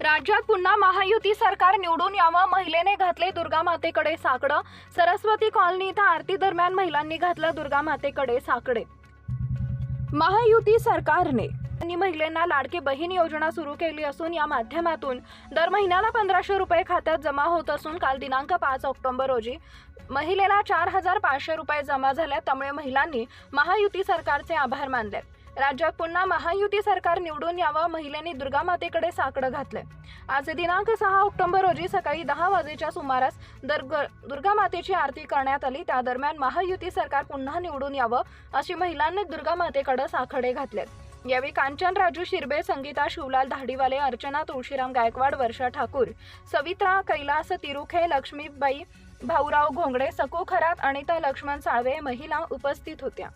राज्यात पुन्हा महायुती सरकार निवडून यावं. महिलेने घातले दुर्गा मातेकडे साकडं. सरस्वती कॉलनी इथं आरती दरम्यान महिलांनी घातलं दुर्गा मातेकडे साकडे. महायुती सरकारने आणि महिलांना लाडकी बहीण योजना सुरू केली असून या माध्यमातून दर महिन्याला पंधराशे रुपये खात्यात जमा होत असून काल दिनांक पाच ऑक्टोबर रोजी महिलेला चार हजार पाचशे रुपये जमा झाल्या त्यामुळे महिलांनी महायुती सरकारचे आभार मानले राज्यात पुन्हा महायुती सरकार निवडून यावं महिलेनी दुर्गा मातेकडे साकडं घातलंय. आज दिनांक सहा ऑक्टोबर रोजी सकाळी दहा वाजेच्या सुमारास दुर्गा मातेची आरती करण्यात आली. त्या दरम्यान महायुती सरकार पुन्हा निवडून यावं अशी महिलांनी दुर्गा मातेकडे साखडे घातलेत. यावेळी कांचन राजू शिरबे संगीता शिवलाल धाडीवाले अर्चना तुळशीराम गायकवाड वर्षा ठाकूर सवित्रा कैलास तिरुखे लक्ष्मीबाई भाऊराव घोंगडे सकू खरात अनिता लक्ष्मण साळवे महिला उपस्थित होत्या.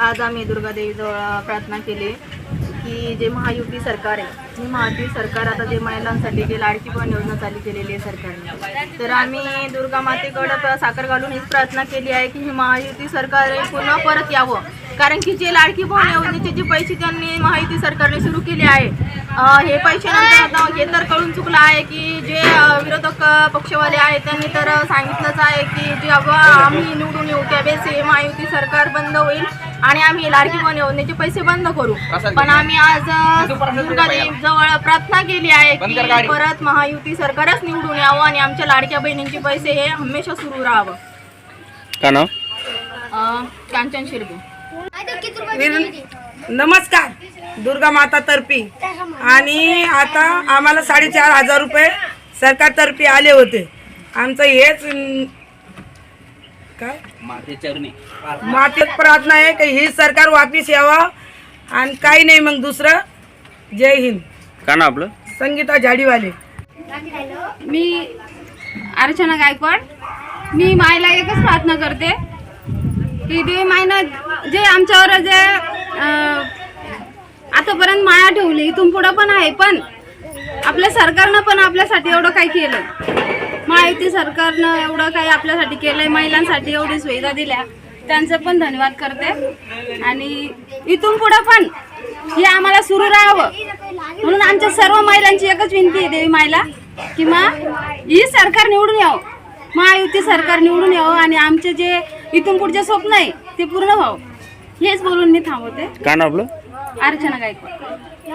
आज आम्ही दुर्गादेवीजवळ प्रार्थना केली की जे महायुती सरकार आहे ही महायुती सरकार आता जे महिलांसाठी जे लाडकी बहीण योजना चालू केलेली आहे सरकारने. तर आम्ही दुर्गा मातेकडं साखर घालून हीच प्रार्थना केली आहे की ही महायुती सरकार पुन्हा परत यावं. कारण की जे लाडकी बहीण योजनेचे जे पैसे त्यांनी महायुती सरकारने सुरू केले आहे हे पैसे नंतर आता हे तर कळून चुकलं आहे की जे विरोधक पक्षवाले आहेत त्यांनी तर सांगितलंच आहे की जेव्हा आम्ही निवडून येऊ त्यावेळेस हे महायुती सरकार बंद होईल आणि आम्ही लाडकी बहीण योजनेचे पैसे बंद करू. पण आम्ही आज दुर्गादेव जवळ प्रार्थना केली आहे की परत महायुती सरकारच निवडून यावं आणि आमच्या लाडक्या बहिणींचे पैसे हे हमेशा सुरू राहावं. का नाव? कांचन शिरबे नमस्कार. दुर्गा माता तर्फे. आणि आता आम्हाला साडेचार हजार रुपये सरकारतर्फे आले होते. आमचं हेच काय? मातेत प्रार्थना आहे की ही सरकार वापिस यावा आणि काही नाही मग दुसरं. जय हिंद. का नाव आपलं? संगीता झाडीवाले. मी अर्चना गायकवाड. मी मायला एकच प्रार्थना करते की देवी मायनं जे आमच्यावर जे अं, आतापर्यंत माया ठेवली इथून पुढं पण आहे पण आपल्या सरकारनं पण आपल्यासाठी एवढं काही केलं. महायुती सरकारनं एवढं काही आपल्यासाठी केलंय महिलांसाठी एवढी सुविधा दिल्या. त्यांचं पण धन्यवाद करते. आणि इथून पुढं पण हे आम्हाला सुरू राहावं. म्हणून आमच्या सर्व महिलांची एकच विनंती आहे देवी मायला की मा ही सरकार निवडून यावं. महायुती सरकार निवडून यावं आणि आमचे जे इथून पुढचे स्वप्न आहे ते पूर्ण व्हावं. हेच बोलून मी थांबवते. का नाव आपलं? अर्चना गायकवाड.